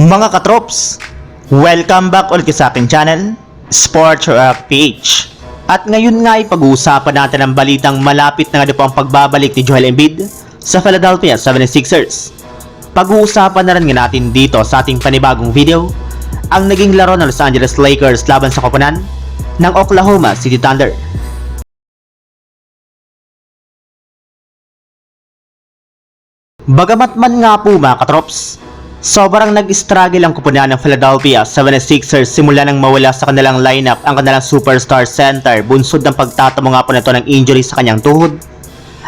Mga katrops, welcome back ulit sa aking channel, Sports Rock PH. At ngayon nga ay pag-uusapan natin ang balitang malapit na nga ang pagbabalik ni Joel Embiid sa Philadelphia 76ers. Pag-uusapan na rin nga natin dito sa ating panibagong video ang naging laro ng Los Angeles Lakers laban sa koponan ng Oklahoma City Thunder. Bagamat man nga po mga katrops, sobrang nag-struggle ang kupunan ng Philadelphia 76ers simula nang mawala sa kanilang lineup ang kanilang superstar center. Bunsod ng pagtatamo nga po nito ng injury sa kanyang tuhod.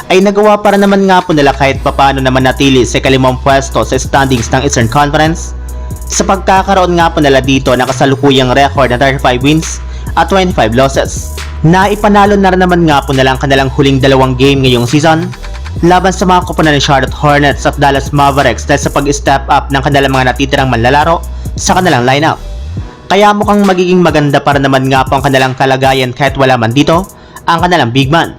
Ay nagawa para naman nga po nila kahit papano naman natili sa kalimang pwesto sa standings ng Eastern Conference. Sa pagkakaroon nga po nila dito ng kasalukuyang record na 35 wins at 25 losses. Na ipanalo na rin naman nga po nila ang kanilang huling dalawang game ngayong season laban sa mga koponan ng Charlotte Hornets at Dallas Mavericks dahil sa pag-step up ng kanilang mga natitirang manlalaro sa kanilang lineup. Kaya mukhang magiging maganda para naman nga po ang kanilang kalagayan kahit wala man dito ang kanilang big man.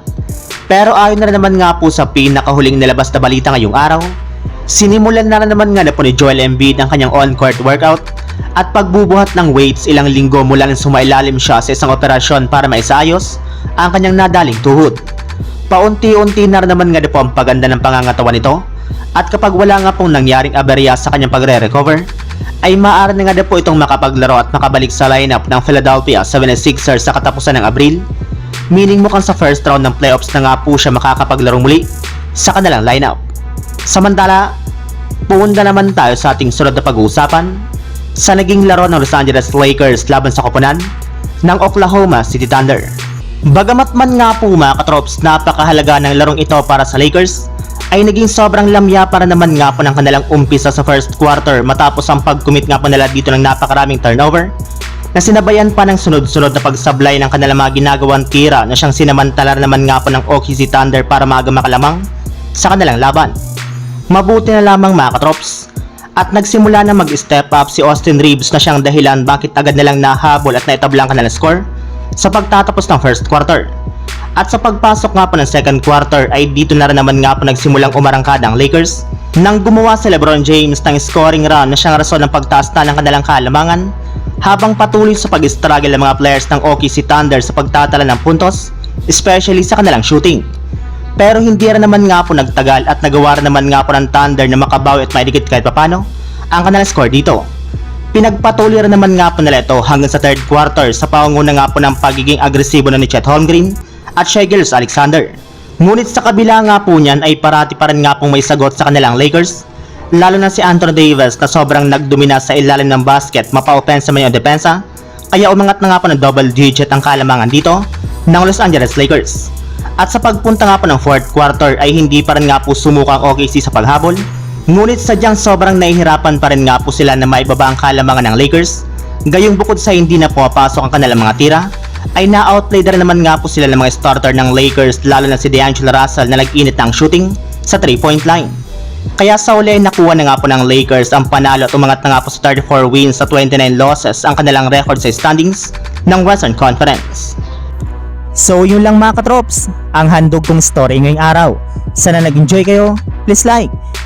Pero ayon na naman nga po sa pinakahuling nilabas na balita ngayong araw, sinimulan na naman nga na po ni Joel Embiid ang kanyang on-court workout at pagbubuhat ng weights ilang linggo mula nang sumailalim siya sa isang operasyon para maisayos ang kanyang nadaling tuhod. Paunti-unti na naman nga po ang paganda ng pangangatawan nito at kapag wala nga pong nangyaring aberya sa kanyang pagre-recover, ay maaari na nga po itong makapaglaro at makabalik sa lineup ng Philadelphia 76ers sa katapusan ng Abril, meaning mukhang sa first round ng playoffs na nga po siya makakapaglaro muli sa kanilang lineup. Samantala, pumunta naman tayo sa ating sunod na pag-uusapan sa naging laro ng Los Angeles Lakers laban sa koponan ng Oklahoma City Thunder. Bagamat man nga po mga katrops napakahalaga ng larong ito para sa Lakers, ay naging sobrang lamya para naman nga po ng kanilang umpisa sa first quarter matapos ang pag-commit nga po nila dito ng napakaraming turnover na sinabayan pa ng sunod-sunod na pagsablay ng kanilang mga ginagawang tira na siyang sinamantala naman nga po ng OKC Thunder para maaga makalamang sa kanilang laban. Mabuti na lamang mga katrops at nagsimula na mag-step up si Austin Reeves na siyang dahilan bakit agad nilang nahabol at naitablang kanilang score sa pagtatapos ng first quarter. At sa pagpasok nga po ng second quarter ay dito na rin naman nga po nagsimulang umarangkada ang Lakers nang gumawa si Lebron James ng scoring run na siyang rason ng pagtaas na ng kanilang kalamangan habang patuloy sa pag-struggle ng mga players ng OKC Thunder sa pagtatala ng puntos, especially sa kanilang shooting. Pero hindi rin naman nga po nagtagal at nagawa rin naman nga po ng Thunder na makabawi at maidikit kahit papano ang kanilang score dito. Pinagpatuloy naman nga po nila ito hanggang sa third quarter sa pangunguna nga po ng pagiging agresibo na ni Chet Holmgren at Shai Gilgeous Alexander. Ngunit sa kabila nga po niyan ay parati pa rin nga pong may sagot sa kanilang Lakers lalo na si Anthony Davis na sobrang nagdomina sa ilalim ng basket mapa-opensa man yung depensa kaya umangat na nga po ng double digit ang kalamangan dito ng Los Angeles Lakers. At sa pagpunta nga po ng fourth quarter ay hindi pa rin nga po sumuka ang OKC sa paghabol Ngunit sadyang sobrang nahihirapan pa rin nga po sila na maibaba ang kalamangan ng Lakers. Gayong bukod sa hindi na pumapasok ang kanilang mga tira, ay na-outplay na naman nga po sila ng mga starter ng Lakers lalo na si D'Angelo Russell na nag-init ng shooting sa 3-point line. Kaya sa uli nakuha na nga po ng Lakers ang panalo at umangat na nga po sa 34 wins sa 29 losses ang kanilang record sa standings ng Western Conference. So yun lang mga katrops, ang handog kong story ngayong araw. Sana nag-enjoy kayo, please like